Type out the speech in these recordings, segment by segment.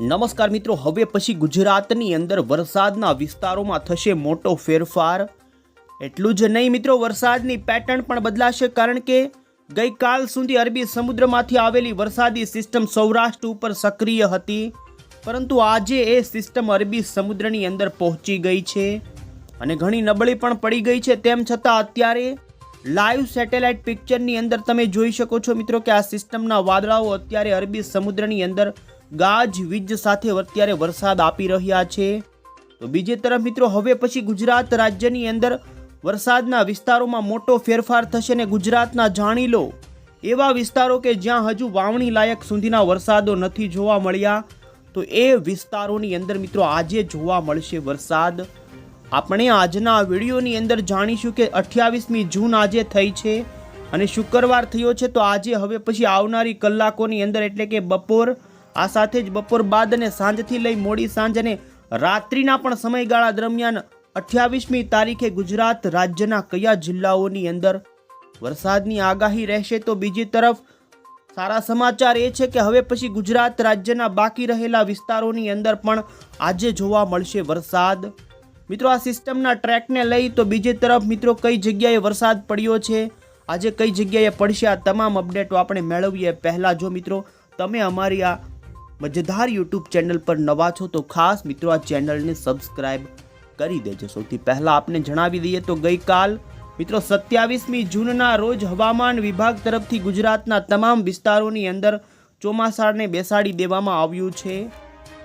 નમસ્કાર મિત્રો, હવે પછી ગુજરાતની અંદર વરસાદના વિસ્તારોમાં થશે મોટો ફેરફાર. એટલું જ નહીં મિત્રો, વરસાદની પેટર્ન પણ બદલાશે કારણ કે ગઈકાલ સુધી અરબી સમુદ્રમાંથી આવેલી વરસાદી સિસ્ટમ સૌરાષ્ટ્ર ઉપર સક્રિય હતી. પરંતુ આજે એ સિસ્ટમ અરબી સમુદ્રની અંદર પહોંચી ગઈ છે અને ઘણી નબળી પણ પડી ગઈ છે. તેમ છતાં અત્યારે લાઈવ સેટેલાઇટ પિક્ચરની અંદર તમે જોઈ શકો છો મિત્રો કે આ સિસ્ટમના વાદળાઓ અત્યારે અરબી સમુદ્રની અંદર ગાજ, વીજ સાથે અત્યારે વરસાદ આપી રહ્યા છે. તો બીજી તરફ મિત્રો, હવે પછી ગુજરાત રાજ્યની અંદર વરસાદના વિસ્તારોમાં મોટો ફેરફાર થશે ને ગુજરાતના જાણી લો. એવા વિસ્તારો કે જ્યાં હજુ વાવણી લાયક સુધીના વરસાદો નથી જોવા મળ્યા. તો એ વિસ્તારોની અંદર મિત્રો, આજે જોવા મળશે વરસાદ. આપણે આજના વિડીયોની અંદર જાણીશું કે અઠ્યાવીસમી જૂન આજે થઈ છે અને શુક્રવાર થયો છે. તો આજે, હવે પછી આવનારી કલાકોની અંદર એટલે કે બપોર આ સાથે જ બપોર બાદ અને સાંજથી લઈ મોડી સાંજ અને રાત્રિના પણ સમયગાળા દરમિયાન અઠ્યાવીસમી તારીખે ગુજરાત રાજ્યના કયા જિલ્લાઓની અંદર વરસાદની આગાહી રહેશે તો બીજી તરફ સારા સમાચાર એ છે કે હવે પછી ગુજરાત રાજ્યના બાકી રહેલા વિસ્તારોની અંદર પણ આજે જોવા મળશે વરસાદ. મિત્રો, આ સિસ્ટમના ટ્રેકને લઈ તો બીજી તરફ મિત્રો કઈ જગ્યાએ વરસાદ પડ્યો છે? આજે કઈ જગ્યાએ પડશે? આ તમામ અપડેટો આપણે મેળવીએ પહેલાં જો મિત્રો, તમે અમારી આ મજેદાર યુટ્યુબ ચેનલ પર નવા છો તો ખાસ મિત્રો આ ચેનલને સબસ્ક્રાઇબ કરી દેજો. સૌથી પહેલાં આપને જણાવી દઈએ તો ગઈકાલ મિત્રો સત્યાવીસમી જૂનના રોજ હવામાન વિભાગ તરફથી ગુજરાતના તમામ વિસ્તારોની અંદર ચોમાસાને બેસાડી દેવામાં આવ્યું છે.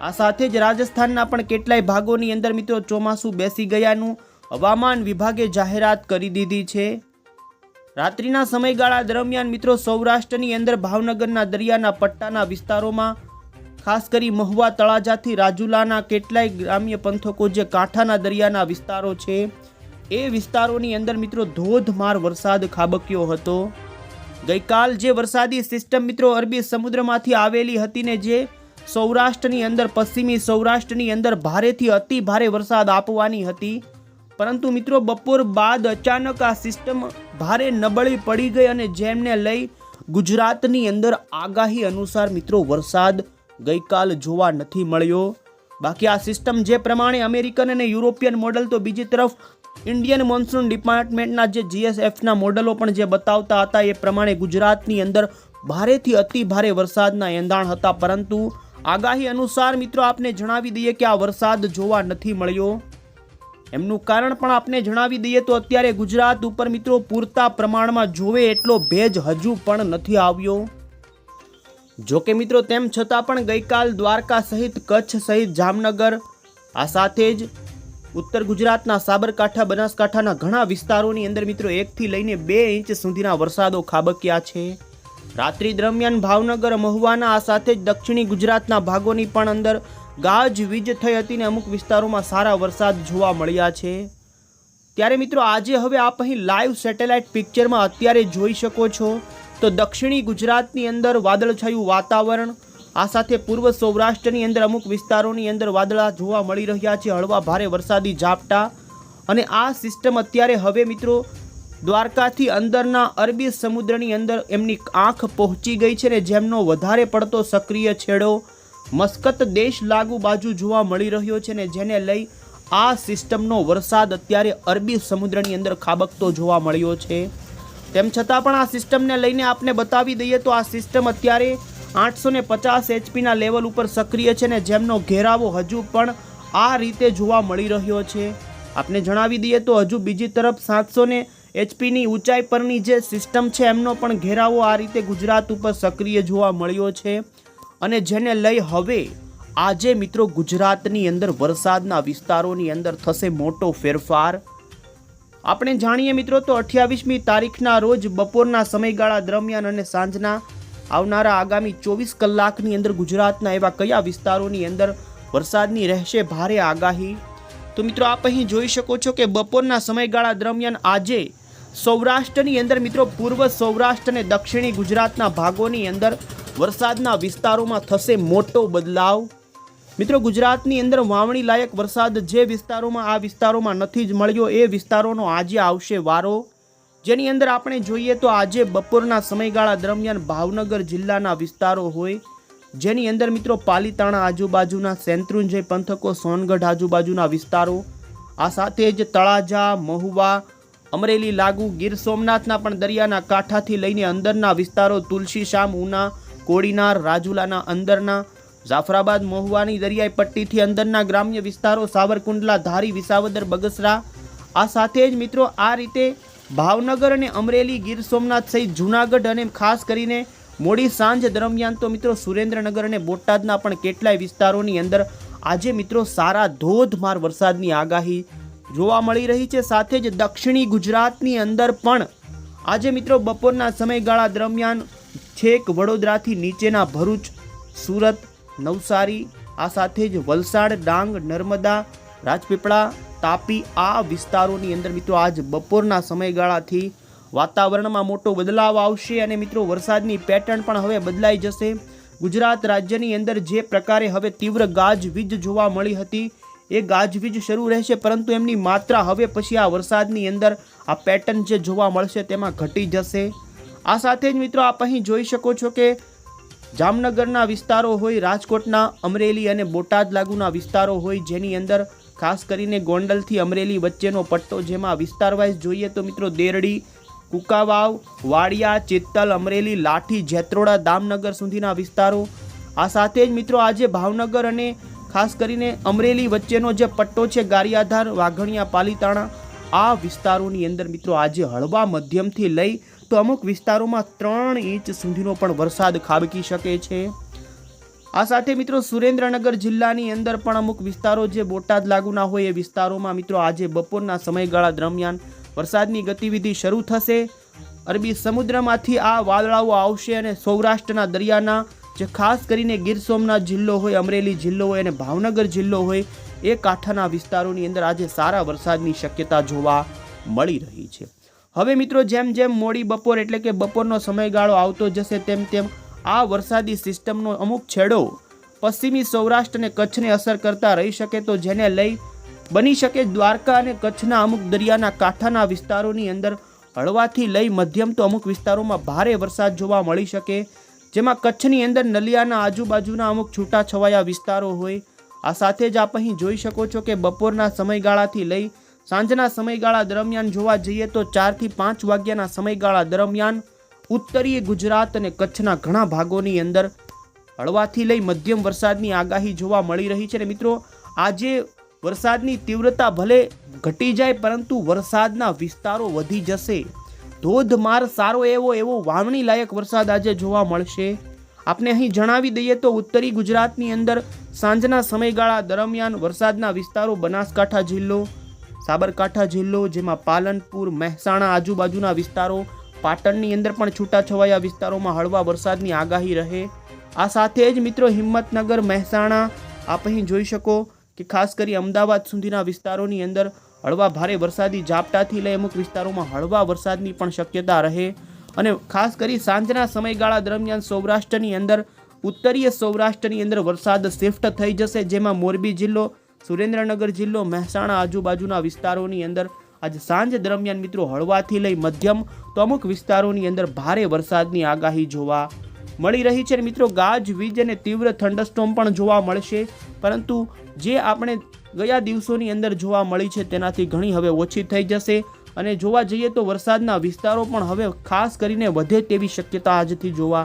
આ સાથે જ રાજસ્થાનના પણ કેટલાય ભાગોની અંદર મિત્રો ચોમાસું બેસી ગયાનું હવામાન વિભાગે જાહેરાત કરી દીધી છે. રાત્રિના સમયગાળા દરમિયાન મિત્રો સૌરાષ્ટ્રની અંદર ભાવનગરના દરિયાના પટ્ટાના વિસ્તારોમાં ખાસ કરી મહુવા તળાજાથી રાજુલાના કેટલાય ગ્રામ્ય પંથકો જે કાંઠાના દરિયાના વિસ્તારો છે, એ વિસ્તારોની અંદર મિત્રો ધોધમાર વરસાદ ખાબક્યો હતો. ગઈકાલ જે વરસાદી સિસ્ટમ મિત્રો અરબી સમુદ્રમાંથી આવેલી હતી ને જે સૌરાષ્ટ્રની અંદર, પશ્ચિમી સૌરાષ્ટ્રની અંદર ભારેથી અતિ ભારે વરસાદ આપવાની હતી. પરંતુ મિત્રો બપોર બાદ અચાનક આ સિસ્ટમ ભારે નબળી પડી ગઈ અને જેમને લઈ ગુજરાતની અંદર આગાહી અનુસાર મિત્રો વરસાદ ગઈકાલ જોવા નથી મળ્યો. બાકી આ સિસ્ટમ જે પ્રમાણે અમેરિકન અને યુરોપિયન મોડલ તો બીજી તરફ ઇન્ડિયન મોન્સૂન ડિપાર્ટમેન્ટના જે જીએસએફના મોડલો પણ જે બતાવતા હતા એ પ્રમાણે ગુજરાતની અંદર ભારેથી અતિ ભારે વરસાદના એંધાણ હતા. પરંતુ આગાહી અનુસાર મિત્રો આપને જણાવી દઈએ કે આ વરસાદ જોવા નથી મળ્યો. એમનું કારણ પણ આપને જણાવી દઈએ તો અત્યારે ગુજરાત ઉપર મિત્રો પૂરતા પ્રમાણમાં જોવે એટલો ભેજ હજુ પણ નથી આવ્યો. જો કે મિત્રો, તેમ છતાં પણ ગઈકાલ દ્વારકા સહિત કચ્છ સહિત જામનગર, આ સાથે જ ઉત્તર ગુજરાતના સાબરકાંઠા, બનાસકાંઠાના ઘણા વિસ્તારોની અંદર મિત્રો, એકથી લઈને બે ઇંચ સુધીના વરસાદો ખાબક્યા છે. રાત્રિ દરમિયાન ભાવનગર, મહુવાના, આ સાથે જ દક્ષિણી ગુજરાતના ભાગોની પણ અંદર ગાજ વીજ થઈ હતી ને અમુક વિસ્તારોમાં સારા વરસાદ જોવા મળ્યા છે. ત્યારે મિત્રો, આજે હવે આપ અહીં લાઈવ સેટેલાઇટ પિક્ચરમાં અત્યારે જોઈ શકો છો. તો દક્ષિણી ગુજરાતની અંદર વાદળછાયું વાતાવરણ, આ સાથે પૂર્વ સૌરાષ્ટ્રની અંદર અમુક વિસ્તારોની અંદર વાદળા જોવા મળી રહ્યા છે, હળવા ભારે વરસાદી ઝાપટા. અને આ સિસ્ટમ અત્યારે હવે મિત્રો દ્વારકાથી અંદરના અરબી સમુદ્રની અંદર એમની આંખ પહોંચી ગઈ છે ને જેમનો વધારે પડતો સક્રિય છેડો મસ્કત દેશ લાગુ બાજુ જોવા મળી રહ્યો છે ને જેને લઈ આ સિસ્ટમનો વરસાદ અત્યારે અરબી સમુદ્રની અંદર ખાબકતો જોવા મળ્યો છે. તેમ છતાં પણ આ સિસ્ટમને લઈને આપને બતાવી દઈએ તો આ સિસ્ટમ અત્યારે આઠસો ને પચાસ એચપીના લેવલ ઉપર સક્રિય છે ને જેમનો ઘેરાવો હજુ પણ આ રીતે જોવા મળી રહ્યો છે. આપને જણાવી દઈએ તો હજુ બીજી તરફ સાતસો ને એચપીની ઊંચાઈ પરની જે સિસ્ટમ છે એમનો પણ ઘેરાવો આ રીતે ગુજરાત ઉપર સક્રિય જોવા મળ્યો છે. અને જેને લઈ હવે આજે મિત્રો ગુજરાતની અંદર વરસાદના વિસ્તારોની અંદર થશે મોટો ફેરફાર. આપણે જાણીએ મિત્રો તો અઠ્યાવીસમી તારીખના રોજ બપોરના સમયગાળા દરમિયાન અને સાંજના આવનારા આગામી ચોવીસ કલાકની અંદર ગુજરાતના એવા કયા વિસ્તારોની અંદર વરસાદની રહેશે ભારે આગાહી? તો મિત્રો આપ અહીં જોઈ શકો છો કે બપોરના સમયગાળા દરમિયાન આજે સૌરાષ્ટ્રની અંદર મિત્રો પૂર્વ સૌરાષ્ટ્ર અને દક્ષિણી ગુજરાતના ભાગોની અંદર વરસાદના વિસ્તારોમાં થશે મોટો બદલાવ. મિત્રો, ગુજરાતની અંદર વાવણી લાયક વરસાદ જે વિસ્તારોમાં, આ વિસ્તારોમાં નથી જ મળ્યો, એ વિસ્તારોનો આજે આવશે વારો. જેની અંદર આપણે જોઈએ તો આજે બપોરના સમયગાળા દરમિયાન ભાવનગર જિલ્લાના વિસ્તારો હોય, જેની અંદર મિત્રો, પાલીતાણા આજુબાજુના સેન્ત્રુંજય પંથકો, સોનગઢ આજુબાજુના વિસ્તારો, આ સાથે જ તળાજા, મહુવા, અમરેલી, લાગુ, ગીર સોમનાથના પણ દરિયાના કાંઠાથી લઈને અંદરના વિસ્તારો, તુલસીશામ, ઉના, કોડીનાર, રાજુલાના અંદરના જાફરાબાદ મહુવાની દરિયાઈ પટ્ટીથી અંદરના ગ્રામ્ય વિસ્તારો સાવરકુંડલા, ધારી, વિસાવદર, બગસરા. આ સાથે જ મિત્રો આ રીતે ભાવનગર અને અમરેલી, ગીર સોમનાથ સહિત જૂનાગઢ અને ખાસ કરીને મોડી સાંજ દરમિયાન તો મિત્રો સુરેન્દ્રનગર અને બોટાદના પણ કેટલાય વિસ્તારોની અંદર આજે મિત્રો સારા ધોધમાર વરસાદની આગાહી જોવા મળી રહી છે. સાથે જ દક્ષિણી ગુજરાતની અંદર પણ આજે મિત્રો બપોરના સમયગાળા દરમિયાન છેક વડોદરાથી નીચેના ભરૂચ, સુરત નવસારી, આ સાથે જ વલસાડ, ડાંગ, નર્મદા, રાજપીપળા, તાપી આ વિસ્તારોની અંદર મિત્રો આજ બપોરના સમયગાળાથી વાતાવરણમાં મોટો બદલાવ આવશે અને મિત્રો વરસાદની પેટર્ન પણ હવે બદલાઈ જશે. ગુજરાત રાજ્યની અંદર જે પ્રકારે હવે તીવ્ર ગાજવીજ જોવા મળી હતી, એ ગાજવીજ શરૂ રહેશે પરંતુ એમની માત્રા હવે પછી આ વરસાદની અંદર આ પેટર્ન જે જોવા મળશે તેમાં ઘટી જશે. આ સાથે જ મિત્રો આપ અહીં જોઈ શકો છો કે જામનગરના વિસ્તારો હોય, રાજકોટના અમરેલી અને બોટાદ લાગુના વિસ્તારો હોય, જેની અંદર ખાસ કરીને ગોંડલથી અમરેલી વચ્ચેનો પટ્ટો જેમાં વિસ્તાર વાઇઝ જોઈએ તો મિત્રો દેરડી, કુકાવાવ, વાડિયા, ચિત્તલ, અમરેલી, લાઠી, જેત્રોડા, દામનગર સુધીના વિસ્તારો. આ સાથે જ મિત્રો આજે ભાવનગર અને ખાસ કરીને અમરેલી વચ્ચેનો જે પટ્ટો છે, ગારિયાધાર વાઘણિયા પાલીતાણા, આ વિસ્તારોની અંદર મિત્રો આજે હળવા મધ્યમથી લઈ તો અમુક વિસ્તારોમાં ત્રણ ઇંચ સુધીનો પણ વરસાદ ખાબકી શકે છે. આ સાથે મિત્રો સુરેન્દ્રનગર જિલ્લાની અંદર પણ અમુક વિસ્તારો જે બોટાદ લાગુના હોય એ વિસ્તારોમાં મિત્રો આજે બપોરના સમયગાળા દરમિયાન વરસાદની ગતિવિધિ શરૂ થશે. અરબી સમુદ્રમાંથી આ વાદળાઓ આવશે અને સૌરાષ્ટ્રના દરિયાના, જે ખાસ કરીને ગીર સોમનાથ જિલ્લો હોય, અમરેલી જિલ્લો હોય અને ભાવનગર જિલ્લો હોય, એ કાંઠાના વિસ્તારોની અંદર આજે સારા વરસાદની શક્યતા જોવા મળી રહી છે. હવે મિત્રો, જેમ જેમ મોડી બપોર એટલે કે બપોરનો સમયગાળો આવતો જશે, તેમ તેમ આ વરસાદી સિસ્ટમનો અમુક છેડો પશ્ચિમી સૌરાષ્ટ્ર અને કચ્છને અસર કરતા રહી શકે તો જેને લઈ બની શકે દ્વારકા અને કચ્છના અમુક દરિયાના કાંઠાના વિસ્તારોની અંદર હળવાથી લઈ મધ્યમ તો અમુક વિસ્તારોમાં ભારે વરસાદ જોવા મળી શકે. જેમાં કચ્છની અંદર નલિયાના આજુબાજુના અમુક છૂટાછવાયા વિસ્તારો હોય, આ સાથે જ આપ અહીં જોઈ શકો છો કે બપોરના સમયગાળાથી લઈ સાંજના સમયગાળા દરમિયાન જોવા જઈએ તો ચારથી પાંચ વાગ્યાના સમયગાળા દરમિયાન ઉત્તરીય ગુજરાત અને કચ્છના ઘણા ભાગોની અંદર હળવાથી લઈ મધ્યમ વરસાદની આગાહી જોવા મળી રહી છે. અને મિત્રો, આજે વરસાદની તીવ્રતા ભલે ઘટી જાય, પરંતુ વરસાદના વિસ્તારો વધી જશે. ધોધમાર સારો એવો એવો વાવણી લાયક વરસાદ આજે જોવા મળશે. આપને અહીં જણાવી દઈએ તો ઉત્તરી ગુજરાતની અંદર સાંજના સમયગાળા દરમિયાન વરસાદના વિસ્તારો બનાસકાંઠા જિલ્લો સાબરકાંઠા જિલ્લો, જેમાં પાલનપુર, મહેસાણા આજુબાજુના વિસ્તારો, પાટણની અંદર પણ છૂટાછવાયા વિસ્તારોમાં હળવા વરસાદની આગાહી રહે. આ સાથે જ મિત્રો હિંમતનગર, મહેસાણા, આપ અહીં જોઈ શકો કે ખાસ કરી અમદાવાદ સુધીના વિસ્તારોની અંદર હળવા ભારે વરસાદી ઝાપટાથી લઈ અમુક વિસ્તારોમાં હળવા વરસાદની પણ શક્યતા રહે. અને ખાસ કરી સાંજના સમયગાળા દરમિયાન સૌરાષ્ટ્રની અંદર, ઉત્તરીય સૌરાષ્ટ્રની અંદર વરસાદ શિફ્ટ થઈ જશે, જેમાં મોરબી જિલ્લો સુરેન્દ્રનગર જિલ્લો મહેસાણા આજુબાજુના વિસ્તારોની અંદર આજે સાંજ દરમિયાન મિત્રો હળવાથી લઈ મધ્યમ તો અમુક વિસ્તારોની અંદર ભારે વરસાદની આગાહી જોવા મળી રહી છે. મિત્રો ગાજવીજ અને તીવ્ર થંડરસ્ટોમ પણ જોવા મળશે. પરંતુ જે આપણે ગયા દિવસોની અંદર જોવા મળી છે તેનાથી ઘણી હવે ઓછી થઈ જશે. અને જોવા જઈએ તો વરસાદના વિસ્તારો પણ હવે ખાસ કરીને વધે તેવી શક્યતા આજથી જોવા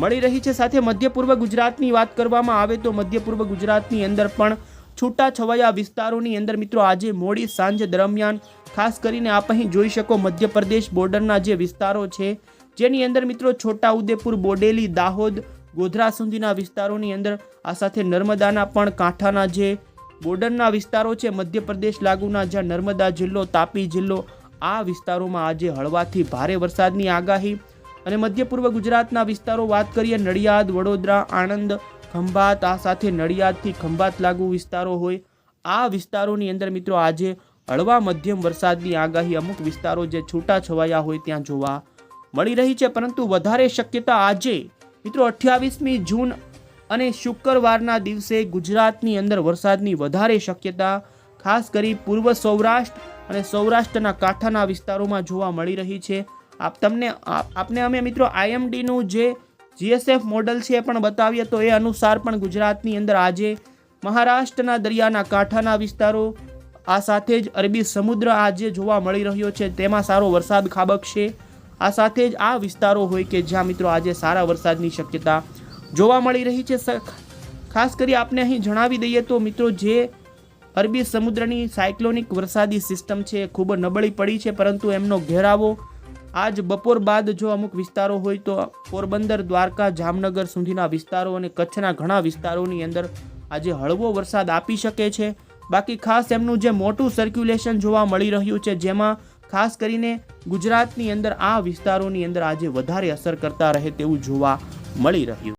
મળી રહી છે. સાથે મધ્ય પૂર્વ ગુજરાતની વાત કરવામાં આવે તો મધ્ય પૂર્વ ગુજરાતની અંદર પણ છૂટા છવાયા વિસ્તારોની અંદર મિત્રો આજે મોડી સાંજ દરમિયાન ખાસ કરીને આપ અહીં જોઈ શકો મધ્યપ્રદેશ બોર્ડરના જે વિસ્તારો છે, જેની અંદર મિત્રો છોટા ઉદેપુર બોડેલી, દાહોદ, ગોધરા સુધીના વિસ્તારોની અંદર આ સાથે નર્મદાના પણ કાંઠાના જે બોર્ડરના વિસ્તારો છે, મધ્યપ્રદેશ લાગુના જ્યાં નર્મદા જિલ્લો, તાપી જિલ્લો, આ વિસ્તારોમાં આજે હળવાથી ભારે વરસાદની આગાહી. અને મધ્ય પૂર્વ ગુજરાતના વિસ્તારો વાત કરીએ, નડિયાદ, વડોદરા, આણંદ ખંભાત, આ સાથે નડિયાદથી ખંભાત લાગુ વિસ્તારો હોય. આ વિસ્તારોની અંદર મિત્રો આજે હળવા મધ્યમ વરસાદની આગાહી. અમુક વિસ્તારો જે છૂટા છવાયા હોય ત્યાં જોવા મળી રહી છે, પરંતુ વધારે શક્યતા આજે મિત્રો અઠ્યાવીસમી જૂન અને શુક્રવારના દિવસે ગુજરાતની અંદર વરસાદની વધારે શક્યતા, ખાસ કરી પૂર્વ સૌરાષ્ટ્ર અને સૌરાષ્ટ્રના કાંઠાના વિસ્તારોમાં જોવા મળી રહી છે. આપ તમને આપને અમે મિત્રો આઈએમડીનું જે જીએસએફ મોડલ છે પણ બતાવીએ તો એ અનુસાર પણ ગુજરાતની અંદર આજે મહારાષ્ટ્રના દરિયાના કાંઠાના વિસ્તારો, આ સાથે જ અરબી સમુદ્ર આજે જોવા મળી રહ્યો છે, તેમાં સારો વરસાદ ખાબકશે આ સાથે જ આ વિસ્તારો હોય કે જ્યાં મિત્રો આજે સારા વરસાદની શક્યતા જોવા મળી રહી છે. ખાસ કરી આપને અહીં જણાવી દઈએ તો મિત્રો જે અરબી સમુદ્રની સાયક્લોનિક વરસાદી સિસ્ટમ છે ખૂબ નબળી પડી છે, પરંતુ એમનો ઘેરાવો આજ બપોર બાદ જો અમુક વિસ્તારો હોય તો પોરબંદર, દ્વારકા, જામનગર સુધીના વિસ્તારો અને કચ્છના ઘણા વિસ્તારોની અંદર આજે હળવો વરસાદ આપી શકે છે. બાકી ખાસ એમનું જે મોટું સર્ક્યુલેશન જોવા મળી રહ્યું છે, જેમાં ખાસ કરીને ગુજરાતની અંદર આ વિસ્તારોની અંદર આજે વધારે અસર કરતા રહે તેવું જોવા મળી રહ્યું.